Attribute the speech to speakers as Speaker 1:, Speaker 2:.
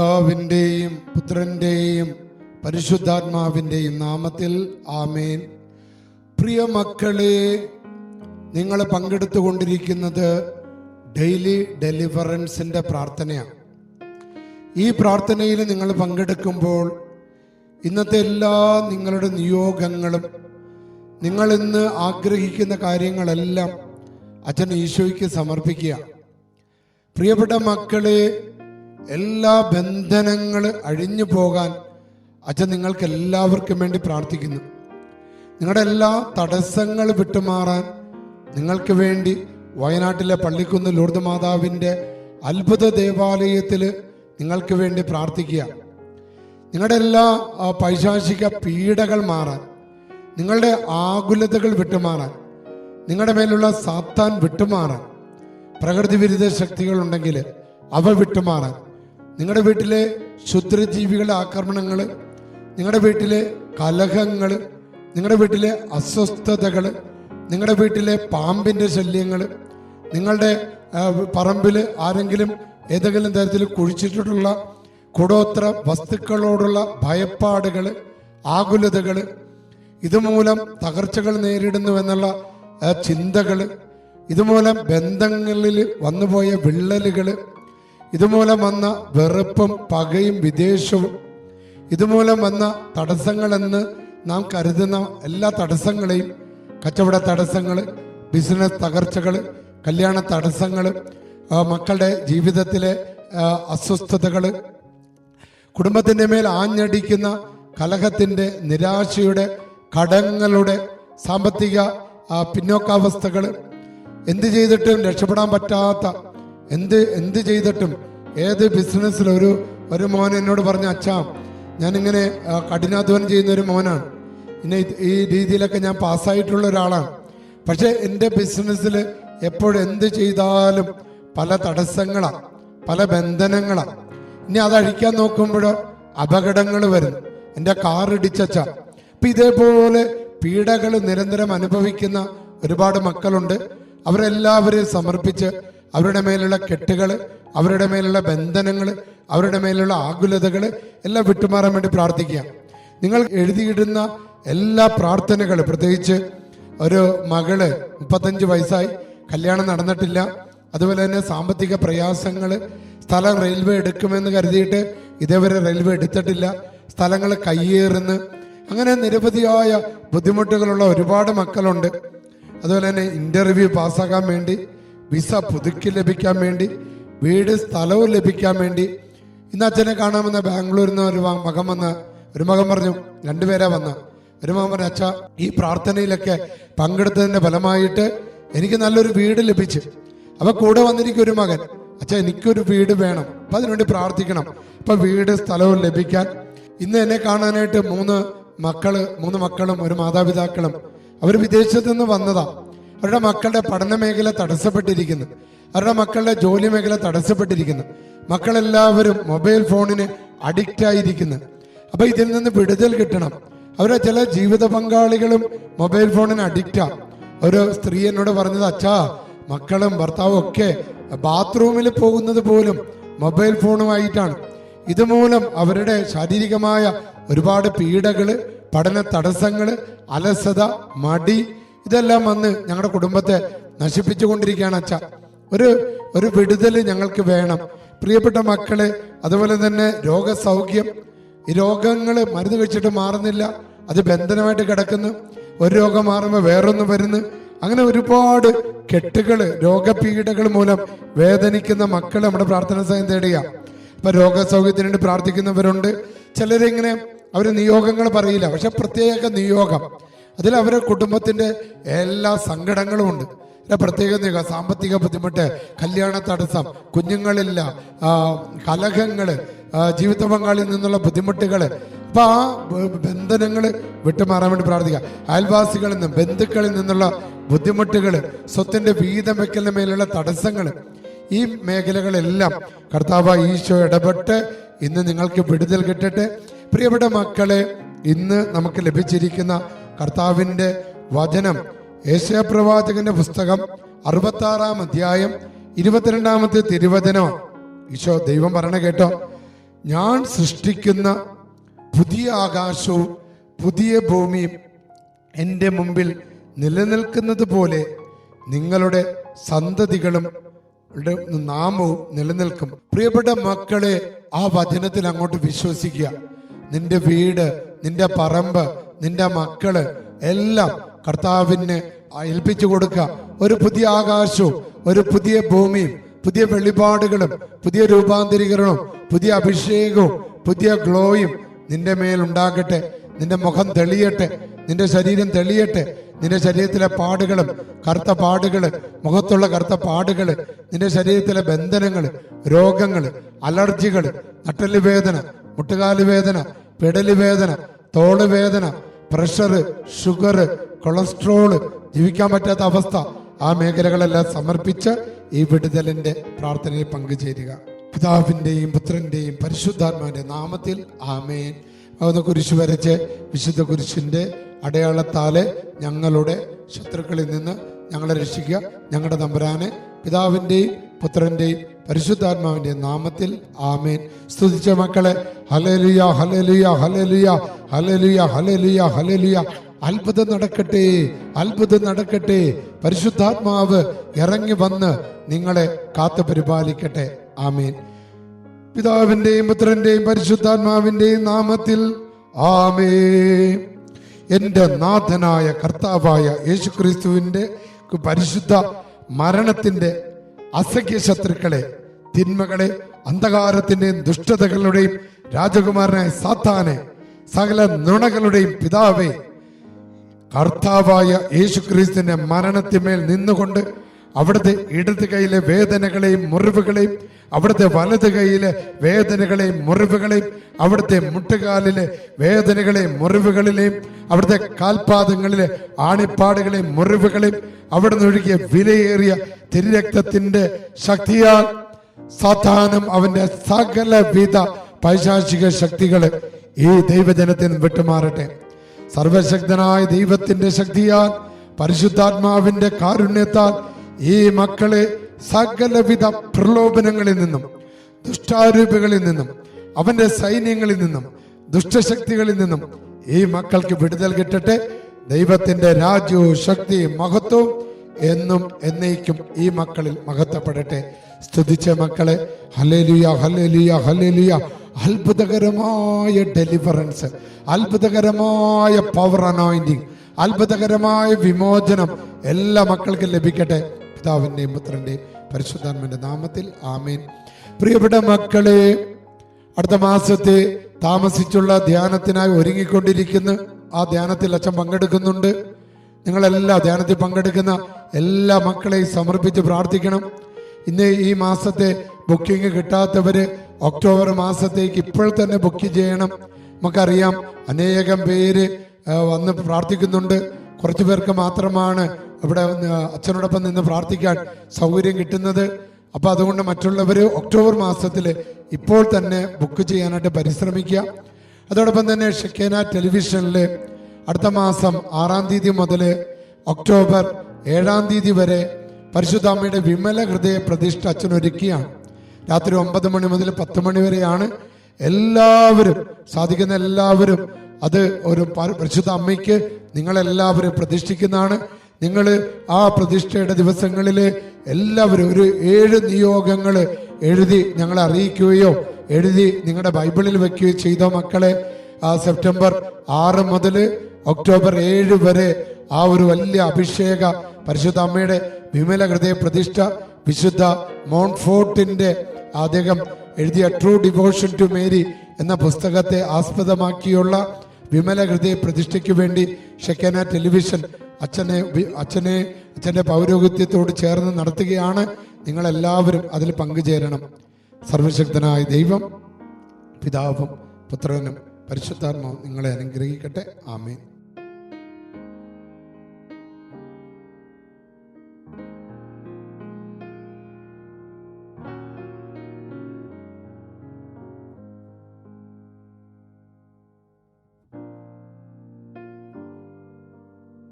Speaker 1: പിതാവിന്റെയും പുത്രന്റെയും പരിശുദ്ധാത്മാവിന്റെയും നാമത്തിൽ ആമേൻ. പ്രിയ മക്കളെ നിങ്ങൾ പങ്കെടുത്തുകൊണ്ടിരിക്കുന്നത് ഡെയിലി ഡെലിവറൻസിന്റെ പ്രാർത്ഥനയാണ്. ഈ പ്രാർത്ഥനയിൽ നിങ്ങൾ പങ്കെടുക്കുമ്പോൾ ഇന്നത്തെ എല്ലാ നിങ്ങളുടെ നിയോഗങ്ങളും നിങ്ങൾ ഇന്ന് ആഗ്രഹിക്കുന്ന കാര്യങ്ങളെല്ലാം അച്ഛൻ ഈശോയ്ക്ക് സമർപ്പിക്കുക പ്രിയപ്പെട്ട മക്കളെ എല്ലാ ബന്ധനങ്ങൾ അഴിഞ്ഞു പോകാൻ അച്ഛൻ നിങ്ങൾക്ക് എല്ലാവർക്കും വേണ്ടി പ്രാർത്ഥിക്കുന്നു. നിങ്ങളുടെ എല്ലാ തടസ്സങ്ങൾ വിട്ടുമാറാൻ നിങ്ങൾക്ക് വേണ്ടി വയനാട്ടിലെ പള്ളിക്കുന്ന് ലൂർദ് മാതാവിന്റെ അത്ഭുത ദേവാലയത്തിൽ നിങ്ങൾക്ക് വേണ്ടി പ്രാർത്ഥിക്കുക. നിങ്ങളുടെ എല്ലാ പൈശാചിക പീഡകൾ മാറാൻ നിങ്ങളുടെ ആകുലതകൾ വിട്ടുമാറാൻ നിങ്ങളുടെ മേലുള്ള സാത്താൻ വിട്ടുമാറാൻ പ്രകൃതി വിരുദ്ധ ശക്തികൾ ഉണ്ടെങ്കിൽ അവ വിട്ടുമാറാൻ നിങ്ങളുടെ വീട്ടിലെ ക്ഷുദ്രജീവികളുടെ ആക്രമണങ്ങൾ നിങ്ങളുടെ വീട്ടിലെ കലഹങ്ങൾ നിങ്ങളുടെ വീട്ടിലെ അസ്വസ്ഥതകൾ നിങ്ങളുടെ വീട്ടിലെ പാമ്പിന്റെ ശല്യങ്ങൾ നിങ്ങളുടെ പറമ്പിൽ ആരെങ്കിലും ഏതെങ്കിലും തരത്തിൽ കുഴിച്ചിട്ടിട്ടുള്ള കുടോത്ര വസ്തുക്കളോടുള്ള ഭയപ്പാടുകൾ ആകുലതകൾ ഇതുമൂലം തകർച്ചകൾ നേരിടുന്നുവെന്നുള്ള ചിന്തകൾ ഇതുമൂലം ബന്ധങ്ങളിൽ വന്നുപോയ വിള്ളലുകൾ ഇതുമൂലം വന്ന വെറുപ്പും പകയും വിദേശവും ഇതുമൂലം വന്ന തടസ്സങ്ങളെന്ന് നാം കരുതുന്ന എല്ലാ തടസ്സങ്ങളെയും കച്ചവട തടസ്സങ്ങൾ ബിസിനസ് തകർച്ചകൾ കല്യാണ തടസ്സങ്ങൾ മക്കളുടെ ജീവിതത്തിലെ അസ്വസ്ഥതകൾ കുടുംബത്തിന്റെ മേൽ ആഞ്ഞടിക്കുന്ന കലഹത്തിന്റെ നിരാശയുടെ കടങ്ങളുടെ സാമ്പത്തിക പിന്നോക്കാവസ്ഥകൾ എന്ത് ചെയ്തിട്ടും രക്ഷപ്പെടാൻ പറ്റാത്ത എന്ത് എന്ത് ചെയ്തിട്ടും ഏത് ബിസിനസ്സിലൊരു ഒരു ഒരു മോൻ എന്നോട് പറഞ്ഞ അച്ഛാ ഞാനിങ്ങനെ കഠിനാധ്വാനം ചെയ്യുന്ന ഒരു മോനാണ്. പിന്നെ ഈ രീതിയിലൊക്കെ ഞാൻ പാസ്സായിട്ടുള്ള ഒരാളാണ്. പക്ഷേ എന്റെ ബിസിനസ്സിൽ എപ്പോഴും എന്ത് ചെയ്താലും പല തടസ്സങ്ങളാണ് പല ബന്ധനങ്ങളാണ് ഇനി അതഴിക്കാൻ നോക്കുമ്പോഴോ അപകടങ്ങൾ വരുന്നു എന്റെ കാർ ഇടിച്ചച്ച അപ്പം ഇതേപോലെ പീഡകൾ നിരന്തരം അനുഭവിക്കുന്ന ഒരുപാട് മക്കളുണ്ട്. അവരെല്ലാവരെയും സമർപ്പിച്ച് അവരുടെ മേലുള്ള കെട്ടുകൾ അവരുടെ മേലുള്ള ബന്ധനങ്ങൾ അവരുടെ മേലുള്ള ആകുലതകൾ എല്ലാം വിട്ടുമാറാൻ വേണ്ടി പ്രാർത്ഥിക്കുക. നിങ്ങൾ എഴുതിയിടുന്ന എല്ലാ പ്രാർത്ഥനകളും പ്രത്യേകിച്ച് ഒരു മകൾ മുപ്പത്തഞ്ച് വയസ്സായി കല്യാണം നടന്നിട്ടില്ല അതുപോലെ തന്നെ സാമ്പത്തിക പ്രയാസങ്ങൾ സ്ഥലം റെയിൽവേ എടുക്കുമെന്ന് കരുതിയിട്ട് ഇതേവരെ റെയിൽവേ എടുത്തിട്ടില്ല സ്ഥലങ്ങൾ കയ്യേറുന്ന്. അങ്ങനെ നിരവധിയായ ബുദ്ധിമുട്ടുകളുള്ള ഒരുപാട് മക്കളുണ്ട്. അതുപോലെ തന്നെ ഇന്റർവ്യൂ പാസ്സാക്കാൻ വേണ്ടി വിസ പുതുക്കി ലഭിക്കാൻ വേണ്ടി വീട് സ്ഥലവും ലഭിക്കാൻ വേണ്ടി. ഇന്ന് അച്ഛനെ കാണാമെന്ന ബാംഗ്ലൂരിൽ നിന്ന് ഒരു മകം മകൻ വന്ന് ഒരു മകൻ പറഞ്ഞു രണ്ടുപേരാ വന്ന. ഒരു മകൻ പറഞ്ഞു അച്ഛ ഈ പ്രാർത്ഥനയിലൊക്കെ പങ്കെടുത്തതിന്റെ ഫലമായിട്ട് എനിക്ക് നല്ലൊരു വീട് ലഭിച്ചു. അപ്പൊ കൂടെ വന്നിരിക്കും ഒരു മകൻ. അച്ഛ എനിക്കൊരു വീട് വേണം. അപ്പൊ അതിനുവേണ്ടി പ്രാർത്ഥിക്കണം. അപ്പൊ വീട് സ്ഥലവും ലഭിക്കാൻ. ഇന്ന് എന്നെ കാണാനായിട്ട് മൂന്ന് മക്കൾ മൂന്ന് മക്കളും ഒരു മാതാപിതാക്കളും അവർ വിദേശത്ത് നിന്ന് വന്നതാ. അവരുടെ മക്കളുടെ പഠന മേഖല തടസ്സപ്പെട്ടിരിക്കുന്നു. അവരുടെ മക്കളുടെ ജോലി മേഖല തടസ്സപ്പെട്ടിരിക്കുന്നു. മക്കളെല്ലാവരും മൊബൈൽ ഫോണിന് അഡിക്റ്റ് ആയിരിക്കുന്നു. അപ്പൊ ഇതിൽ നിന്ന് വിടുതൽ കിട്ടണം. അവരെ ചില ജീവിത പങ്കാളികളും മൊബൈൽ ഫോണിന് അഡിക്റ്റാ ഒരു സ്ത്രീ എന്നോട് പറഞ്ഞത് അച്ഛാ മക്കളും ഭർത്താവും ഒക്കെ ബാത്റൂമിൽ പോകുന്നത് പോലും മൊബൈൽ ഫോണുമായിട്ടാണ്. ഇതുമൂലം അവരുടെ ശാരീരികമായ ഒരുപാട് പീഡകൾ പഠന തടസ്സങ്ങൾ അലസത മടി ഇതെല്ലാം വന്ന് ഞങ്ങളുടെ കുടുംബത്തെ നശിപ്പിച്ചുകൊണ്ടിരിക്കുകയാണ് അച്ഛ. ഒരു ഒരു വിടുതൽ ഞങ്ങൾക്ക് വേണം. പ്രിയപ്പെട്ട മക്കളെ അതുപോലെ തന്നെ രോഗസൗഖ്യം. ഈ രോഗങ്ങൾ മരുന്ന് കഴിച്ചിട്ട് മാറുന്നില്ല. അത് ബന്ധനമായിട്ട് കിടക്കുന്നു. ഒരു രോഗം മാറുമ്പോൾ വേറൊന്ന് വരുന്നു. അങ്ങനെ ഒരുപാട് കെട്ടുകൾ രോഗപീഠകൾ മൂലം വേദനിക്കുന്ന മക്കൾ നമ്മുടെ പ്രാർത്ഥന സഹായം തേടുക ഇപ്പൊ രോഗസൗഖ്യത്തിന് വേണ്ടി പ്രാർത്ഥിക്കുന്നവരുണ്ട്. ചിലരിങ്ങനെ അവർ നിയോഗങ്ങൾ പറയില്ല. പക്ഷെ പ്രത്യേക നിയോഗം. അതിൽ അവരുടെ കുടുംബത്തിന്റെ എല്ലാ സങ്കടങ്ങളും ഉണ്ട്. പ്രത്യേകത പ്രത്യേക സാമ്പത്തിക ബുദ്ധിമുട്ട് കല്യാണ തടസ്സം കുഞ്ഞുങ്ങളില്ല കലഹങ്ങൾ ജീവിത പങ്കാളിയിൽ നിന്നുള്ള ബുദ്ധിമുട്ടുകൾ. അപ്പൊ ആ ബന്ധനങ്ങൾ വിട്ടുമാറാൻ വേണ്ടി പ്രാർത്ഥിക്കുക അയൽവാസികളിൽ നിന്നും ബന്ധുക്കളിൽ നിന്നുള്ള ബുദ്ധിമുട്ടുകൾ സ്വത്തിന്റെ വീതം വെക്കലിന് മേലുള്ള തടസ്സങ്ങൾ ഈ മേഖലകളെല്ലാം കർത്താവ് ഈശോ ഇടപെട്ട് ഇന്ന് നിങ്ങൾക്ക് വിടുതൽ കിട്ടട്ടെ. പ്രിയപ്പെട്ട മക്കളെ ഇന്ന് നമുക്ക് ലഭിച്ചിരിക്കുന്ന കർത്താവിന്റെ വചനം. ഏഷ്യാപ്രവാചകന്റെ പുസ്തകം അറുപത്തി ആറാം അധ്യായം ഇരുപത്തിരണ്ടാമത്തെ തിരുവചനം. ഈശോ ദൈവം പറഞ്ഞ കേട്ടോ. ഞാൻ സൃഷ്ടിക്കുന്ന പുതിയ ആകാശവും പുതിയ ഭൂമിയും എന്റെ മുമ്പിൽ നിലനിൽക്കുന്നത് പോലെ നിങ്ങളുടെ സന്തതികളും നാമവും നിലനിൽക്കും. പ്രിയപ്പെട്ട മക്കളെ ആ വചനത്തിൽ അങ്ങോട്ട് വിശ്വസിക്കുക. നിന്റെ വീട് നിന്റെ പറമ്പ് നിന്റെ മക്കൾ എല്ലാം കർത്താവിന് ഏൽപ്പിച്ചു കൊടുക്കുക. ഒരു പുതിയ ആകാശവും ഒരു പുതിയ ഭൂമിയും പുതിയ വെളിപാടുകളും പുതിയ രൂപാന്തരീകരണവും പുതിയ അഭിഷേകവും പുതിയ ഗ്ലോയും നിന്റെ മേൽ ഉണ്ടാകട്ടെ. നിന്റെ മുഖം തെളിയട്ടെ. നിന്റെ ശരീരം തെളിയട്ടെ. നിന്റെ ശരീരത്തിലെ പാടുകളും കറുത്ത പാടുകൾ മുഖത്തുള്ള കറുത്ത പാടുകൾ നിന്റെ ശരീരത്തിലെ ബന്ധനങ്ങൾ രോഗങ്ങൾ അലർജികൾ നട്ടൽ വേദന മുട്ടുകാൽ വേദന പിടൽ വേദന തോൾ വേദന പ്രഷർ ഷുഗർ കൊളസ്ട്രോൾ ജീവിക്കാൻ പറ്റാത്ത അവസ്ഥ. ആ മേഖലകളെല്ലാം സമർപ്പിച്ച് ഈ വിടുതലിന്റെ പ്രാർത്ഥനയിൽ പങ്കുചേരുക. പിതാവിന്റെയും പുത്രന്റെയും പരിശുദ്ധാത്മാവിന്റെ നാമത്തിൽ ആമേൻ. ഒന്ന് കുരിശ് വരച്ച് വിശുദ്ധ കുരിശിന്റെ അടയാളത്താൽ ഞങ്ങളുടെ ശത്രുക്കളിൽ നിന്ന് ഞങ്ങളെ രക്ഷിക്കുക. ഞങ്ങളുടെ നമ്പരാനെ പിതാവിന്റെയും പുത്രന്റെയും പരിശുദ്ധാത്മാവിന്റെ നാമത്തിൽ ആമേൻ. സ്തുതിച്ച മക്കളെ ഹലലിയ ഹലലിയ ഹലലിയ ഹലലിയ ഹലലിയ ഹലലിയ അത്ഭുതം നടക്കട്ടെ അത്ഭുതം നടക്കട്ടെ. പരിശുദ്ധാത്മാവ് ഇറങ്ങി വന്ന് നിങ്ങളെ കാത്തു പരിപാലിക്കട്ടെ. ആമേൻ. പിതാവിന്റെയും പുത്രന്റെയും പരിശുദ്ധാത്മാവിന്റെയും നാമത്തിൽ ആമേ എന്റെ നാഥനായ കർത്താവായ യേശുക്രിസ്തുവിന്റെ പരിശുദ്ധ മരണത്തിന്റെ അസഖ്യ ശത്രുക്കളെ തിന്മകളെ അന്ധകാരത്തിന്റെയും ദുഷ്ടതകളുടെയും രാജകുമാരനായ സാത്താനെ സകല നുണകളുടെയും പിതാവെ കർത്താവായ യേശുക്രിസ്തുവിന്റെ മരണത്തിന്മേൽ നിന്നുകൊണ്ട് അവിടുത്തെ ഇടത് കൈയിലെ വേദനകളെയും മുറിവുകളെയും അവിടുത്തെ വലത് കൈയിലെ വേദനകളെയും മുറിവുകളെയും അവിടുത്തെ മുട്ടുകാലിലെ വേദനകളെയും മുറിവുകളിലെയും അവിടുത്തെ കാൽപാദങ്ങളിലെ ആണിപ്പാടുകളെയും മുറിവുകളെയും അവിടുന്ന് ഒഴുകിയ വിലയേറിയ തിരുരക്തത്തിന്റെ ശക്തിയാൽ സാധാനം അവന്റെ സകലവിധ പൈശാചിക ശക്തികൾ ഈ ദൈവജനത്തിന് വിട്ടുമാറട്ടെ. സർവശക്തനായ ദൈവത്തിന്റെ ശക്തിയാൽ പരിശുദ്ധാത്മാവിന്റെ കാരുണ്യത്താൽ ഈ മക്കളെ സകലവിധ പ്രലോഭനങ്ങളിൽ നിന്നും ദുഷ്ടാരൂപികളിൽ നിന്നും അവന്റെ സൈന്യങ്ങളിൽ നിന്നും ദുഷ്ടശക്തികളിൽ നിന്നും ഈ മക്കൾക്ക് വിടുതൽ കിട്ടട്ടെ. ദൈവത്തിന്റെ രാജ്യവും ശക്തിയും മഹത്വവും എന്നും എന്നേക്കും ഈ മക്കളിൽ മഹത്വപ്പെടട്ടെ. സ്തുതിച്ച മക്കളെ ഹലേലുയ ഹലേലുയ ഹലേലുയ അത്ഭുതകരമായ ഡെലിവറൻസ് അത്ഭുതകരമായ പവർ അനോയിന്റിങ് അത്ഭുതകരമായ വിമോചനം എല്ലാ മക്കൾക്കും ലഭിക്കട്ടെ. പിതാവിന്റെയും പുത്രന്റെയും പരിശുദ്ധാത്മന്റെ നാമത്തിൽ ആമേൻ. പ്രിയപ്പെട്ട മക്കളെ അടുത്ത മാസത്തെ താമസിച്ചുള്ള ധ്യാനത്തിനായി ഒരുങ്ങിക്കൊണ്ടിരിക്കുന്നു ആ ധ്യാനത്തിൽ അച്ഛൻ പങ്കെടുക്കുന്നുണ്ട്. നിങ്ങളെല്ലാ ധ്യാനത്തിൽ പങ്കെടുക്കുന്ന എല്ലാ മക്കളെയും സമർപ്പിച്ച് പ്രാർത്ഥിക്കണം. ഇന്ന് ഈ മാസത്തെ ബുക്കിംഗ് കിട്ടാത്തവര് ഒക്ടോബർ മാസത്തേക്ക് ഇപ്പോൾ തന്നെ ബുക്ക് ചെയ്യണം. നമുക്കറിയാം അനേകം പേര് വന്ന് പ്രാർത്ഥിക്കുന്നുണ്ട്. കുറച്ചു പേർക്ക് മാത്രമാണ് ഇവിടെ അച്ഛനോടൊപ്പം നിന്ന് പ്രാർത്ഥിക്കാൻ സൗകര്യം കിട്ടുന്നത്. അപ്പോൾ അതുകൊണ്ട് മറ്റുള്ളവർ ഒക്ടോബർ മാസത്തിൽ ഇപ്പോൾ തന്നെ ബുക്ക് ചെയ്യാനായിട്ട് പരിശ്രമിക്കുക. അതോടൊപ്പം തന്നെ ഷെക്കേന ടെലിവിഷനിൽ അടുത്ത മാസം ആറാം തീയതി മുതൽ ഒക്ടോബർ ഏഴാം തീയതി വരെ പരിശുദ്ധ അമ്മയുടെ വിമല ഹൃദയ പ്രതിഷ്ഠ അച്ഛൻ ഒരുക്കിയാണ് രാത്രി ഒമ്പത് മണി മുതൽ പത്ത് മണി വരെയാണ് എല്ലാവരും സാധിക്കുന്ന എല്ലാവരും അത് ഒരു പരിശുദ്ധ അമ്മയ്ക്ക് നിങ്ങളെല്ലാവരും പ്രതിഷ്ഠിക്കുന്നതാണ്. നിങ്ങൾ ആ പ്രതിഷ്ഠയുടെ ദിവസങ്ങളിൽ എല്ലാവരും ഒരു ഏഴ് നിയോഗങ്ങൾ എഴുതി ഞങ്ങളെ അറിയിക്കുകയോ എഴുതി നിങ്ങളുടെ ബൈബിളിൽ വെക്കുകയോ ചെയ്തോ മക്കളെ. ആ സെപ്റ്റംബർ ആറ് മുതൽ ഒക്ടോബർ ഏഴ് വരെ ആ ഒരു വലിയ അഭിഷേക പരിശുദ്ധ അമ്മയുടെ വിമല ഹൃദയ പ്രതിഷ്ഠ വിശുദ്ധ മോൺഫോർട്ടിന്റെ അദ്ദേഹം എഴുതിയ ട്രൂ ഡിവോഷൻ ടു മേരി എന്ന പുസ്തകത്തെ ആസ്പദമാക്കിയുള്ള വിമല ഹൃദയ പ്രതിഷ്ഠയ്ക്ക് വേണ്ടി ഷെക്കന ടെലിവിഷൻ അച്ഛനെ അച്ഛനെ അച്ഛന്റെ പൗരോഹിത്യത്തോട് ചേർന്ന് നടത്തുകയാണ്. നിങ്ങളെല്ലാവരും അതിൽ പങ്കുചേരണം. സർവശക്തനായ ദൈവം പിതാവും പുത്രനും പരിശുദ്ധാത്മാവും നിങ്ങളെ അനുഗ്രഹിക്കട്ടെ. ആമേൻ.